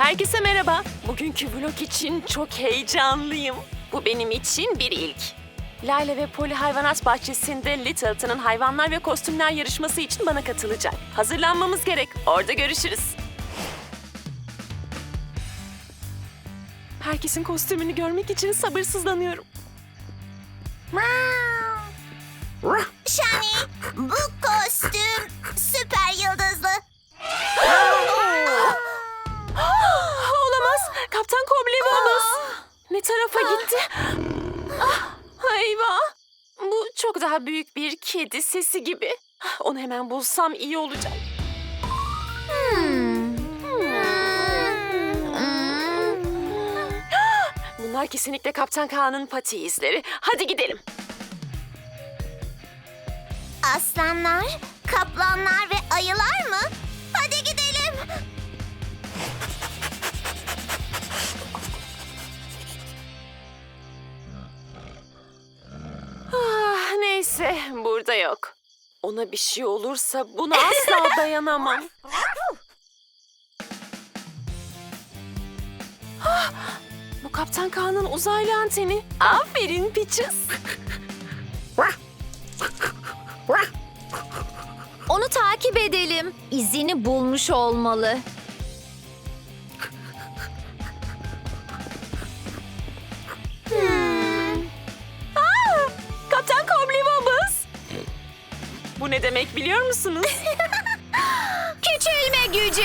Herkese merhaba. Bugünkü vlog için çok heyecanlıyım. Bu benim için bir ilk. Lale ve Poli Hayvanat Bahçesi'nde Littleton'ın hayvanlar ve kostümler yarışması için bana katılacak. Hazırlanmamız gerek. Orada görüşürüz. Herkesin kostümünü görmek için sabırsızlanıyorum. Shani, Ne tarafa gitti? Ah, eyvah. Bu çok daha büyük bir kedi sesi gibi. Onu hemen bulsam iyi olacak. Bunlar kesinlikle Kaptan Kaan'ın pati izleri. Hadi gidelim. Aslanlar, kaplanlar neyse, burada yok. Ona bir şey olursa buna asla dayanamam. Ah, bu Kaptan Kaan'ın uzaylı anteni. Aferin Peaches. Onu takip edelim. İzini bulmuş olmalı. Kaptan Bu ne demek biliyor musunuz? Küçülme gücü.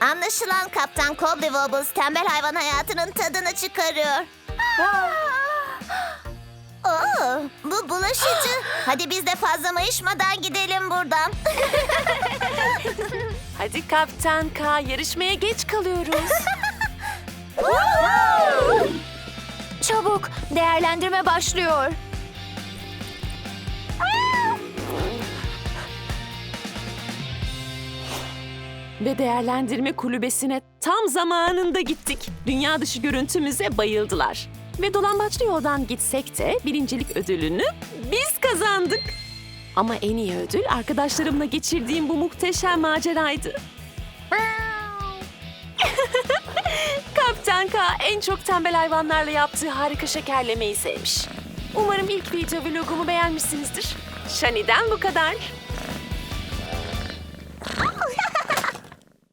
Anlaşılan Kaptan Cobbly Wobbles tembel hayvan hayatının tadını çıkarıyor. Oo, bu bulaşıcı. Hadi biz de fazla mayışmadan gidelim buradan. Hadi Kaptan K, yarışmaya geç kalıyoruz. Çabuk, değerlendirme başlıyor. Ve değerlendirme kulübesine tam zamanında gittik. Dünya dışı görüntümüze bayıldılar. Ve dolambaçlı yoldan gitsek de birincilik ödülünü biz kazandık. Ama en iyi ödül arkadaşlarımla geçirdiğim bu muhteşem maceraydı. Kaptan K en çok tembel hayvanlarla yaptığı harika şekerlemeyi sevmiş. Umarım ilk video vlogumu beğenmişsinizdir. Shani'den bu kadar.